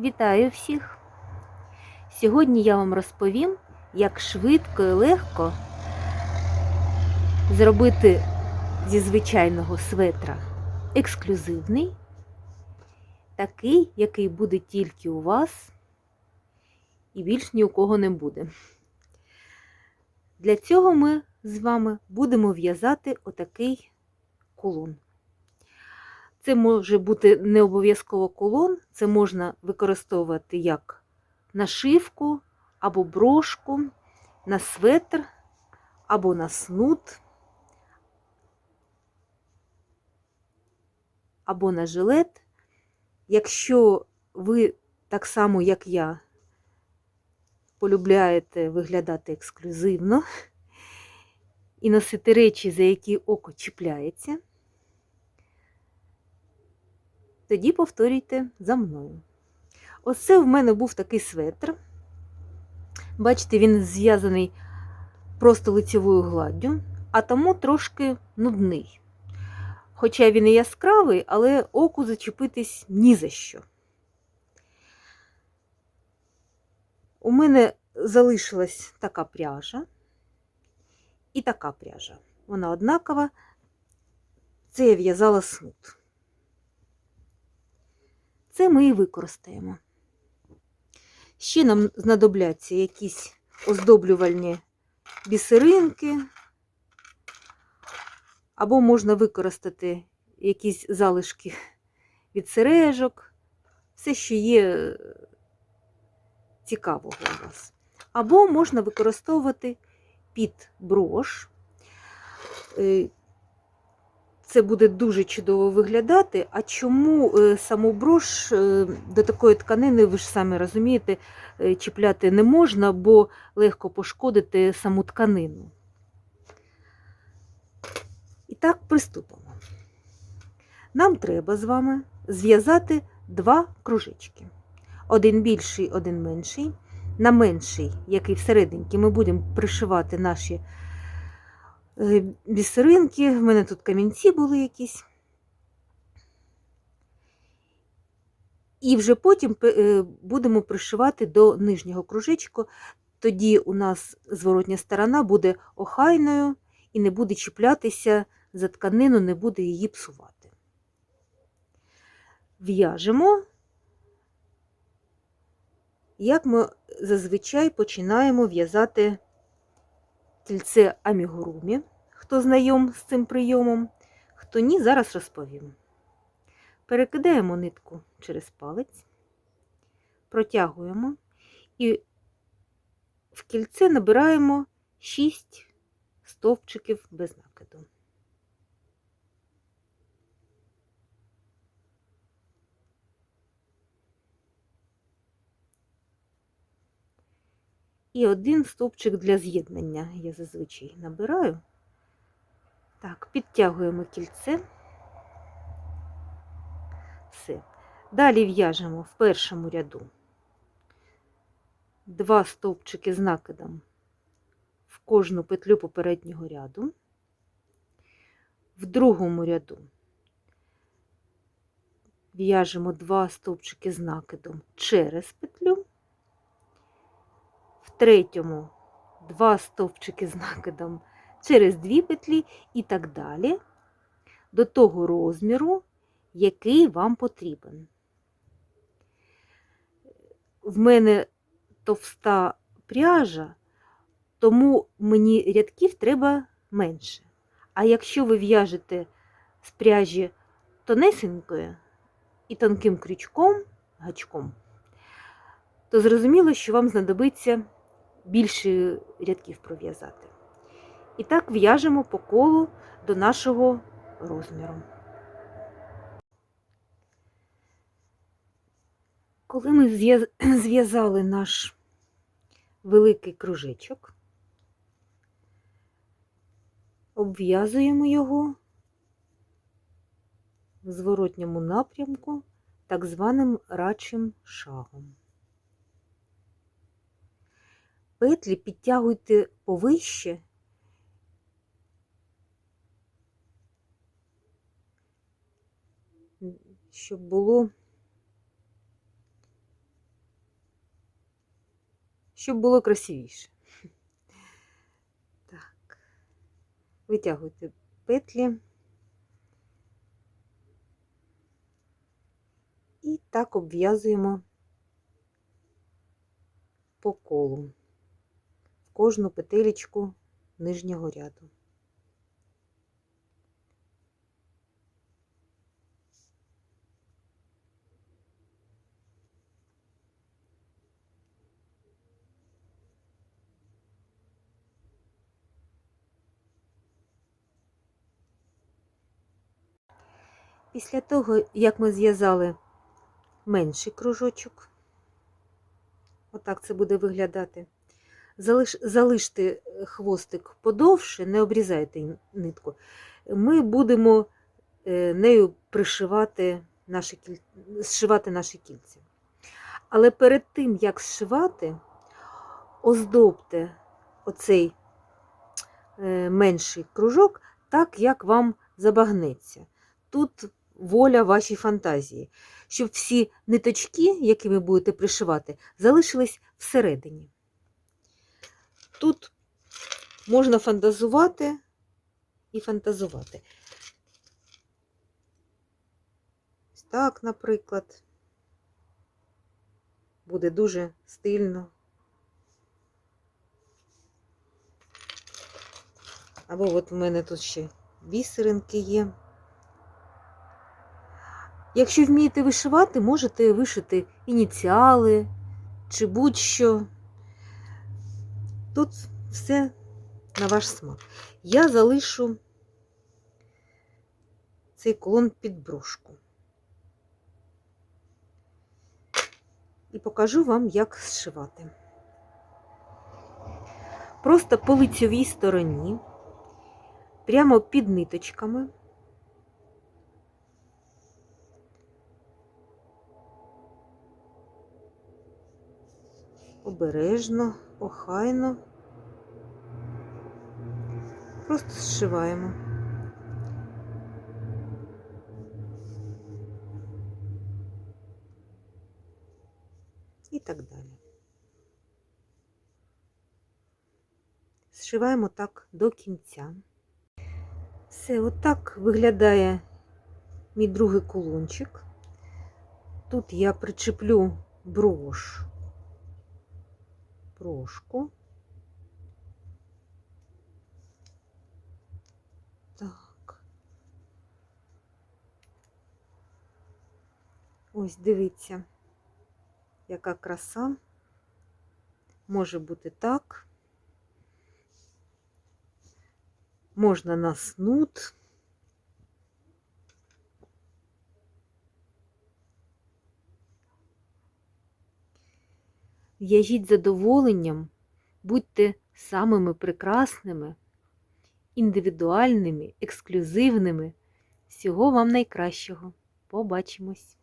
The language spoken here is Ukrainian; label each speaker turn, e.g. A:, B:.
A: Вітаю всіх! Сьогодні я вам розповім, як швидко і легко зробити зі звичайного светра ексклюзивний, такий, який буде тільки у вас і більш ні у кого не буде. Для цього ми з вами будемо в'язати отакий кулон. Це може бути не обов'язково кулон, це можна використовувати як нашивку або брошку, на светр, або на снуд, або на жилет. Якщо ви так само, як я, полюбляєте виглядати ексклюзивно і носити речі, за які око чіпляється, тоді повторюйте за мною. Ось це в мене був такий светр. Бачите, він зв'язаний просто лицевою гладдю, а тому трошки нудний. Хоча він і яскравий, але оку зачепитись ні за що. У мене залишилась така пряжа і така пряжа. Вона однакова. Це я в'язала снуд. Це ми і використаємо. Ще нам знадобляться якісь оздоблювальні бісеринки, або можна використати якісь залишки від сережок, все, що є цікавого у вас. Або можна використовувати під брош. Це буде дуже чудово виглядати. А чому саму брош до такої тканини, ви ж самі розумієте, чіпляти не можна, бо легко пошкодити саму тканину. І так, приступимо. Нам треба з вами зв'язати два кружечки. Один більший, один менший. На менший, який всерединки, ми будемо пришивати наші бісеринки, в мене тут камінці були якісь. І вже потім будемо пришивати до нижнього кружечку, тоді у нас зворотня сторона буде охайною і не буде чіплятися за тканину, не буде її псувати. В'яжемо, як ми зазвичай починаємо в'язати тільце амігурумі, хто знайом з цим прийомом, хто ні, зараз розповім. Перекидаємо нитку через палець, протягуємо і в кільце набираємо 6 стовпчиків без накиду. І один стовпчик для з'єднання я зазвичай набираю. Так, підтягуємо кільце. Все. Далі в'яжемо в першому ряду два стовпчики з накидом в кожну петлю попереднього ряду, в другому ряду в'яжемо два стовпчики з накидом через петлю, третьому два стовпчики з накидом через дві петлі і так далі до того розміру, який вам потрібен. В мене товста пряжа, тому мені рядків треба менше. А якщо ви в'яжете з пряжі тонесенькою і тонким крючком, гачком, то зрозуміло, що вам знадобиться більше рядків пров'язати. І так в'яжемо по колу до нашого розміру. Коли ми зв'язали наш великий кружечок, обв'язуємо його в зворотньому напрямку так званим рачим шагом. Петлі підтягуйте повище, щоб було щоб було красивіше. Так. Витягуйте петлі. І так обв'язуємо по колу кожну петелечку нижнього ряду. Після того, як ми зв'язали менший кружочок, отак це буде виглядати. Залиш, залиште хвостик подовше, не обрізайте нитку. Ми будемо е, нею пришивати наші, кіль- зшивати наші кільця. Але перед тим, як зшивати, оздобте оцей е, менший кружок так, як вам забагнеться. Тут воля вашій фантазії, щоб всі ниточки, які ви будете пришивати, залишились всередині. Тут можна фантазувати і фантазувати. Ось так, наприклад, буде дуже стильно. Або от у мене тут ще бісеринки є. Якщо вмієте вишивати, можете вишити ініціали чи будь-що. Тут все на ваш смак. Я залишу цей колон під брошку. І покажу вам, як зшивати. Просто по лицьовій стороні, прямо під ниточками. Обережно, охайно. Просто зшиваємо. І так далі. Зшиваємо так до кінця. Все, отак виглядає мій другий кулончик. Тут я причеплю брош, брошку. Так. Ось дивіться, яка краса. Може бути так. Можна на. В'яжіть задоволенням, будьте самими прекрасними, індивідуальними, ексклюзивними. Всього вам найкращого. Побачимось!